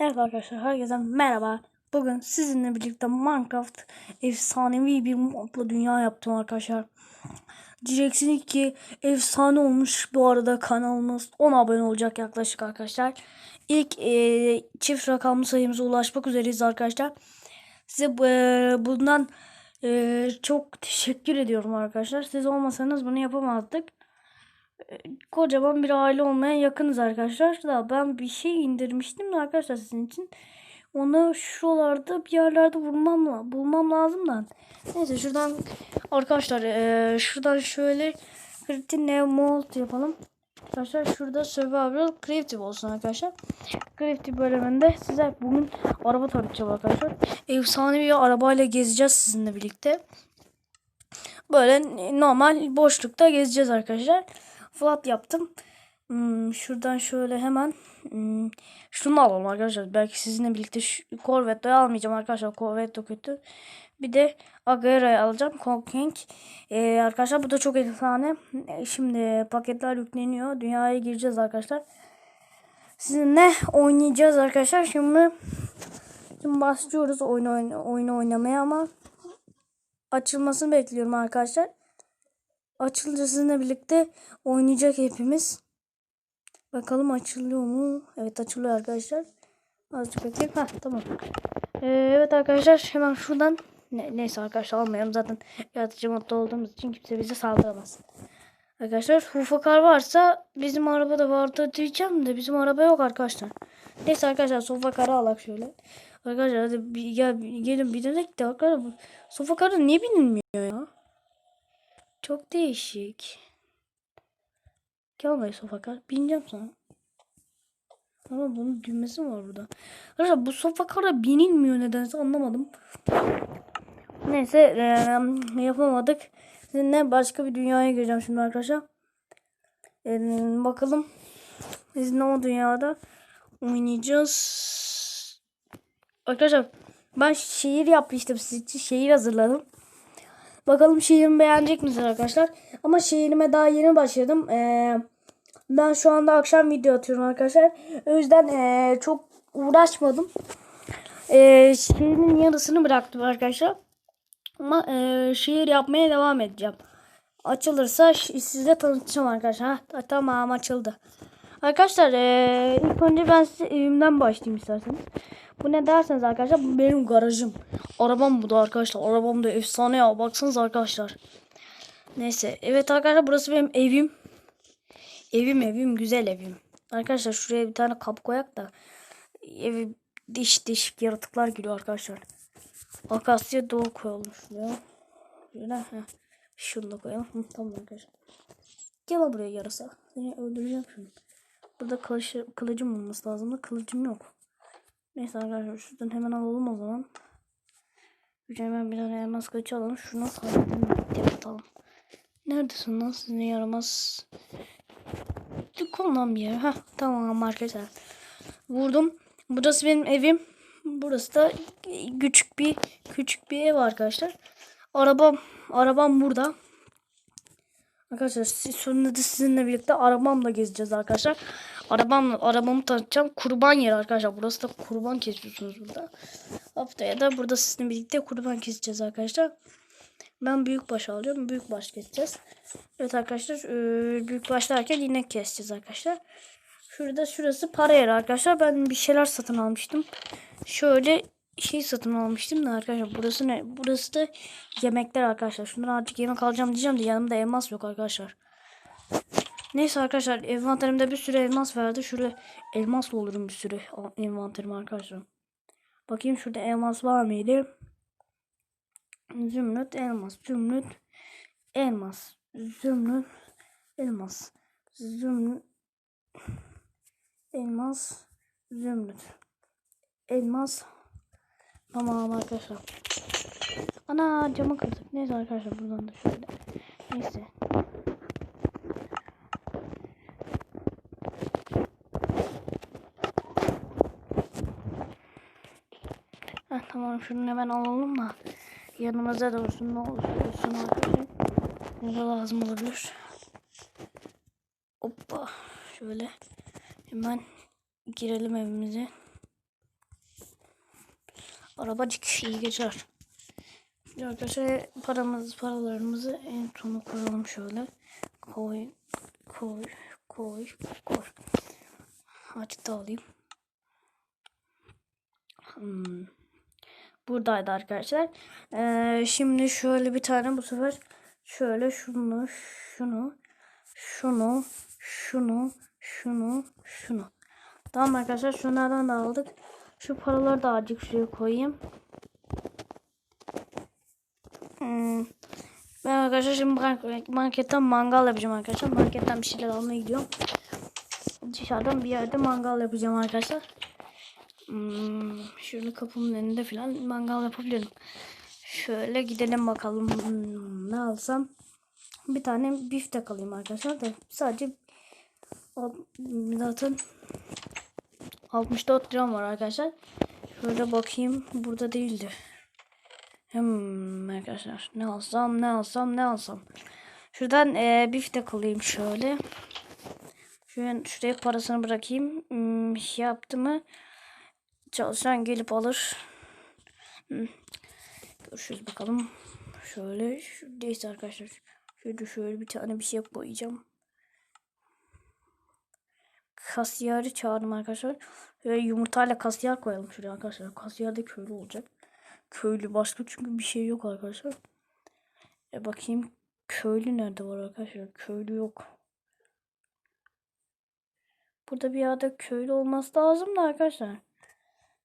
Evet arkadaşlar herkese merhaba. Bugün sizinle birlikte Minecraft efsanevi bir modlu dünya yaptım arkadaşlar. Diyeceksiniz ki efsane olmuş bu arada kanalımız 10 abone olacak yaklaşık arkadaşlar. İlk e, çift rakamlı sayımıza ulaşmak üzereyiz arkadaşlar. Size e, bundan e, çok teşekkür ediyorum arkadaşlar. Siz olmasanız bunu yapamazdık kocaman bir aile olmaya yakınız arkadaşlar. Da ben bir şey indirmiştim de arkadaşlar sizin için. Onu şuralarda bir yerlerde bulmam, bulmam lazım da. Neyse şuradan arkadaşlar ee, şuradan şöyle Creative Mode yapalım. Arkadaşlar şurada Survival Creative olsun arkadaşlar. Creative bölümünde size bugün araba tanıtacağım arkadaşlar. Efsane bir arabayla gezeceğiz sizinle birlikte. Böyle normal boşlukta gezeceğiz arkadaşlar flat yaptım. Hmm, şuradan şöyle hemen hmm, şunu alalım arkadaşlar. Belki sizinle birlikte şu Corvette'yi almayacağım arkadaşlar. Corvette kötü. Bir de Aguera'yı alacağım. Conking. Ee, arkadaşlar bu da çok efsane. Şimdi paketler yükleniyor. Dünyaya gireceğiz arkadaşlar. Sizinle oynayacağız arkadaşlar. Şimdi şimdi başlıyoruz oyun, oyun, oyun oynamaya ama açılmasını bekliyorum arkadaşlar. Açılınca sizinle birlikte oynayacak hepimiz. Bakalım açılıyor mu? Evet açılıyor arkadaşlar. Azıcık bekleyin. Ha tamam. Ee, evet arkadaşlar hemen şuradan ne, neyse arkadaşlar almayalım zaten yaratıcı modda olduğumuz için kimse bize saldıramaz. Arkadaşlar Hufakar varsa bizim arabada vardı diyeceğim de bizim araba yok arkadaşlar. Neyse arkadaşlar Sofakar'ı alak şöyle. Arkadaşlar hadi bir, ya, gelin bir denek de arkadaşlar Sofakar'ı niye binilmiyor ya? Çok değişik. Gel buraya sofakar. Bineceğim sana. Ama bunun düğmesi var burada. Arkadaşlar bu sofakara binilmiyor nedense anlamadım. Neyse e, yapamadık. Sizinle başka bir dünyaya gireceğim şimdi arkadaşlar. E, bakalım. Sizinle o dünyada oynayacağız. Arkadaşlar ben şehir yapmıştım siz için. Şehir hazırladım. Bakalım şiirimi beğenecek misiniz arkadaşlar? Ama şiirime daha yeni başladım. Ee, ben şu anda akşam video atıyorum arkadaşlar. O yüzden ee, çok uğraşmadım. Ee, şiirimin yarısını bıraktım arkadaşlar. Ama ee, şiir yapmaya devam edeceğim. Açılırsa size tanıtacağım arkadaşlar. Tamam açıldı. Arkadaşlar ee, ilk önce ben size evimden başlayayım isterseniz. Bu ne derseniz arkadaşlar bu benim garajım. Arabam bu da arkadaşlar. Arabam da efsane ya. Baksanız arkadaşlar. Neyse. Evet arkadaşlar burası benim evim. Evim evim güzel evim. Arkadaşlar şuraya bir tane kap koyak da evi diş diş yaratıklar giriyor arkadaşlar. Akasya doğu koyalım şuraya. Şöyle. Şunu da koyalım. Tamam arkadaşlar. Gel buraya yarasa. Seni öldüreceğim şimdi. Burada kılıç, kılıcım olması lazım da kılıcım yok. Neyse arkadaşlar şuradan hemen alalım o zaman. Hemen bir tane elmas kılıcı alalım. Şunu atalım. Neredesin lan sizin yaramaz? Kullan bir yer. Heh, tamam arkadaşlar. Vurdum. Burası benim evim. Burası da küçük bir küçük bir ev arkadaşlar. Arabam arabam burada. Arkadaşlar sonunda da sizinle birlikte arabamla gezeceğiz arkadaşlar. Arabamla arabamı tanıtacağım. Kurban yeri arkadaşlar. Burası da kurban kesiyorsunuz burada. Haftaya da burada sizinle birlikte kurban keseceğiz arkadaşlar. Ben büyük baş alıyorum. Büyük baş keseceğiz. Evet arkadaşlar. Büyük baş derken inek keseceğiz arkadaşlar. Şurada şurası para yeri arkadaşlar. Ben bir şeyler satın almıştım. Şöyle şey satın almıştım da arkadaşlar. Burası ne? Burası da yemekler arkadaşlar. Şundan artık yemek alacağım diyeceğim de yanımda elmas yok arkadaşlar. Neyse arkadaşlar envanterimde bir sürü elmas verdi. Şurada elmas olurum bir sürü envanterim arkadaşlar. Bakayım şurada elmas var mıydı? Zümrüt elmas. Zümrüt elmas. Zümrüt elmas. Zümrüt elmas. Zümrüt elmas. Tamam arkadaşlar. Ana camı kırdık. Neyse arkadaşlar buradan da şöyle. Neyse. Heh, tamam şunu hemen alalım da yanımıza da olsun ne olursa olsun arkadaşlar. Ne lazım olabilir. Hoppa şöyle hemen girelim evimize. Arabacık iyi geçer. Arkadaşlar paramız, paralarımızı en sona koyalım şöyle. Koy, koy, koy, koy. Açıkta alayım. Hmm. Buradaydı arkadaşlar. Ee, şimdi şöyle bir tane bu sefer şöyle şunu, şunu, şunu, şunu, şunu, şunu. Tamam arkadaşlar şunlardan da aldık. Şu paraları da azıcık şuraya koyayım. Hmm. Ben arkadaşlar şimdi mark- marketten mangal yapacağım arkadaşlar. Marketten bir şeyler almaya gidiyorum. Dışarıdan bir yerde mangal yapacağım arkadaşlar. Hmm, şöyle kapımın önünde falan mangal yapabilirim. Şöyle gidelim bakalım Hmm, ne alsam. Bir tane biftek alayım arkadaşlar da sadece al- zaten 64 liram var arkadaşlar. Şöyle bakayım burada değildi. Hmm, arkadaşlar ne alsam ne alsam ne alsam. Şuradan e, biftek alayım şöyle. Şuraya, şuraya parasını bırakayım. Hmm, yaptı mı? Çalışan gelip alır. Hmm. Görüşürüz bakalım. Şöyle şuradayız arkadaşlar. Şöyle şöyle bir tane bir şey koyacağım. Kasiyeri çağırdım arkadaşlar. Ve yumurtayla kasiyer koyalım şuraya arkadaşlar. Kasiyer de köylü olacak. Köylü başka çünkü bir şey yok arkadaşlar. E bakayım köylü nerede var arkadaşlar? Köylü yok. Burada bir yerde köylü olması lazım da arkadaşlar.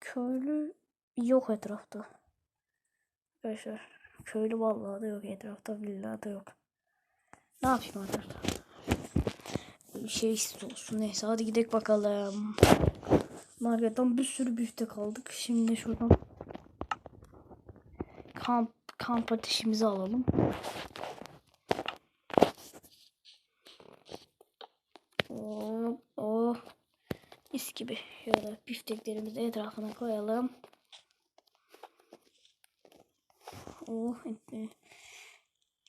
Köylü yok etrafta. Arkadaşlar köylü vallahi da yok etrafta billahi da yok. Ne yapayım arkadaşlar? Bir şey olsun neyse hadi gidelim bakalım. Marketten bir sürü büfte kaldık. Şimdi şuradan kamp kamp ateşimizi alalım. Oh, oh. Mis gibi. Şöyle bifteklerimizi etrafına koyalım. Oh, etli.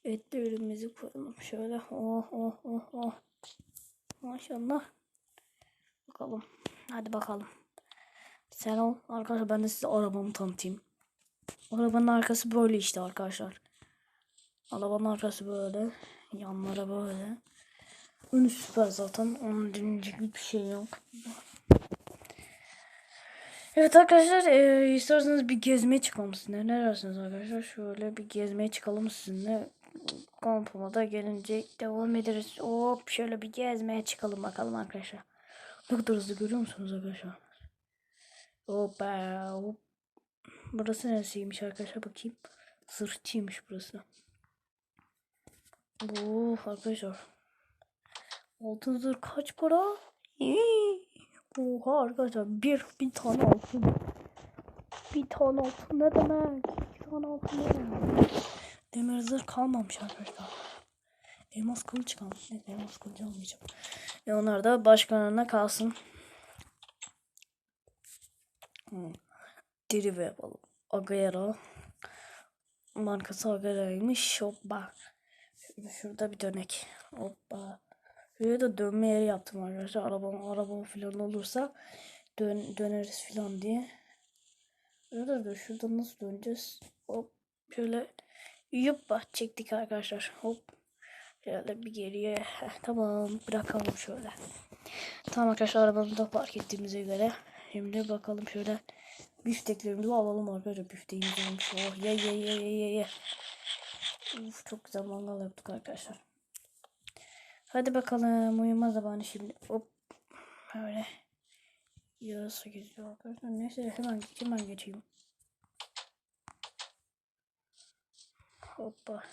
Etli ürünümüzü koyalım. Şöyle. Oh, oh, oh, oh. Maşallah. Bakalım. Hadi bakalım. Ol. Arkadaşlar ben de size arabamı tanıtayım. Arabanın arkası böyle işte arkadaşlar. Arabanın arkası böyle. Yanlara böyle. Önü süper zaten. Onun dinleyecek bir şey yok. Evet arkadaşlar e, isterseniz bir gezmeye çıkalım sizinle. Ne dersiniz arkadaşlar? Şöyle bir gezmeye çıkalım sizinle. Kampıma da gelince devam ederiz. Hop şöyle bir gezmeye çıkalım bakalım arkadaşlar. Ne kadar hızlı görüyor musunuz arkadaşlar? Hoppa hop. Burası neresiymiş arkadaşlar bakayım. Sırtçıymış burası. Bu arkadaşlar. Altın zırh kaç para? Oha arkadaşlar bir, bir tane altın. Bir tane altın ne demek? Bir tane altın ne demek? Demir zırh kalmamış arkadaşlar. Elmas kılıç kalmış. Neyse elmas kılıç almayacağım. E onlar da başkalarına kalsın. Hmm. Diri ve yapalım. Agera. Markası Agera'ymış. Hoppa. Şurada, bir dönek. Hoppa. Şuraya da dönme yeri yaptım arkadaşlar. Arabam, arabam falan olursa dön, döneriz falan diye. Şurada da şurada nasıl döneceğiz? Hop. Şöyle yuppa çektik arkadaşlar. Hop. Şöyle bir geriye. Heh, tamam bırakalım şöyle. Tamam arkadaşlar arabamızı da park ettiğimize göre. Şimdi bakalım şöyle bifteklerimizi alalım arkadaşlar. Bifteğimiz olmuş. Oh ye ye ye ye ye ye. Uf, çok güzel mangal yaptık arkadaşlar. Hadi bakalım uyuma zamanı şimdi. Hop. Böyle. Yarısı geziyor arkadaşlar. Neyse hemen hemen geçeyim. Hoppa.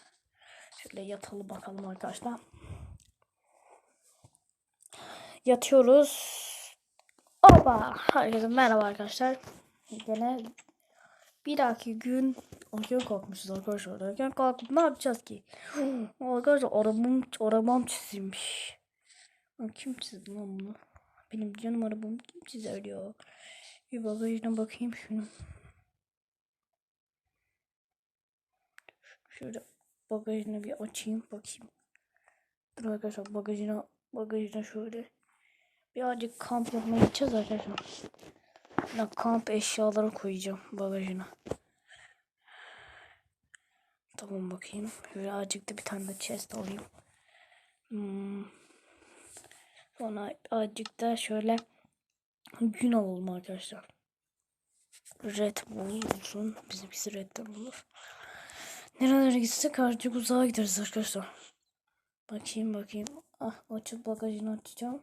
Şöyle yatalım bakalım arkadaşlar. Yatıyoruz. Hoppa. Herkese merhaba arkadaşlar. Yine bir dahaki gün erken kalkmışız arkadaşlar. Erken kalkıp ne yapacağız ki? arkadaşlar arabam, arabam çizilmiş. Kim çizdi lan bunu? Benim canım arabam kim çizer ya? Bir bagajına bakayım şunu. Şöyle bagajını bir açayım bakayım. Dur arkadaşlar bagajına bagajına şöyle birazcık kamp yapmaya gideceğiz arkadaşlar. Ben kamp eşyaları koyacağım bagajına. Tamam bakayım. Birazcık da bir tane de chest alayım. Hmm. Sonra azıcık da şöyle gün alalım arkadaşlar. Red Bull olsun. Bizimkisi Red Bull olur. Nerelere gitsek azıcık uzağa gideriz arkadaşlar. Bakayım bakayım. Ah açıp bagajını açacağım.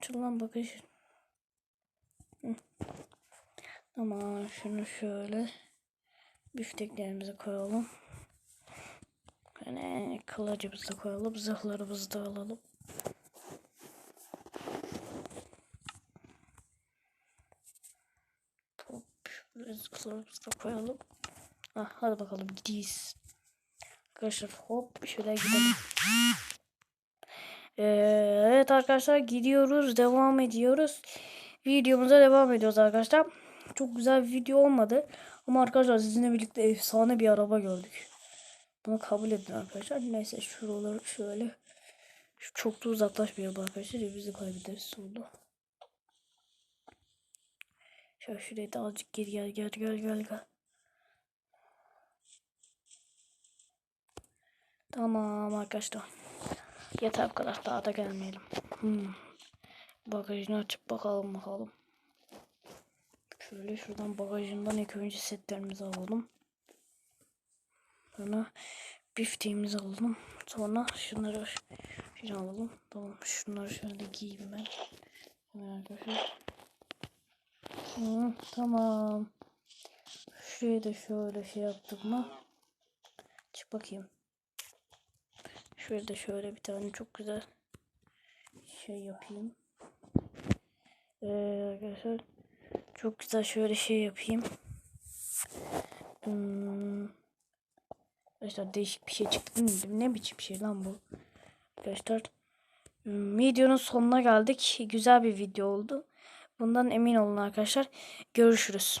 Açılan bagajı. Hı. Tamam şunu şöyle büfteklerimizi koyalım. Yani kılıcımızı koyalım. Zırhlarımızı da alalım. Hop, Zırhlarımızı da koyalım. Ah, hadi bakalım gidiyiz. Arkadaşlar hop şöyle gidelim. Ee, evet arkadaşlar gidiyoruz. Devam ediyoruz. Videomuza devam ediyoruz arkadaşlar. Çok güzel bir video olmadı. Ama arkadaşlar sizinle birlikte efsane bir araba gördük. Bunu kabul edin arkadaşlar. Neyse şuraları şöyle. Şu çok da uzaklaşmayalım arkadaşlar. Bizi kaybederiz sonra. Şöyle şuraya da azıcık geri gel gel gel gel gel. Tamam arkadaşlar. Yeter bu kadar daha da gelmeyelim. Hmm. Bagajını açıp bakalım bakalım. Şöyle şuradan bagajından ilk önce setlerimizi alalım. Sonra bifteğimizi alalım. Sonra şunları şöyle alalım. Tamam şunları şöyle giyeyim ben. Hemen arkadaşlar. Tamam. Şuraya da şöyle şey yaptık mı? Çık bakayım. De şöyle bir tane çok güzel şey yapayım. Ee, arkadaşlar çok güzel şöyle şey yapayım. Hmm. Arkadaşlar değişik bir şey çıktı. Ne biçim şey lan bu? Arkadaşlar hmm, videonun sonuna geldik. Güzel bir video oldu. Bundan emin olun arkadaşlar. Görüşürüz.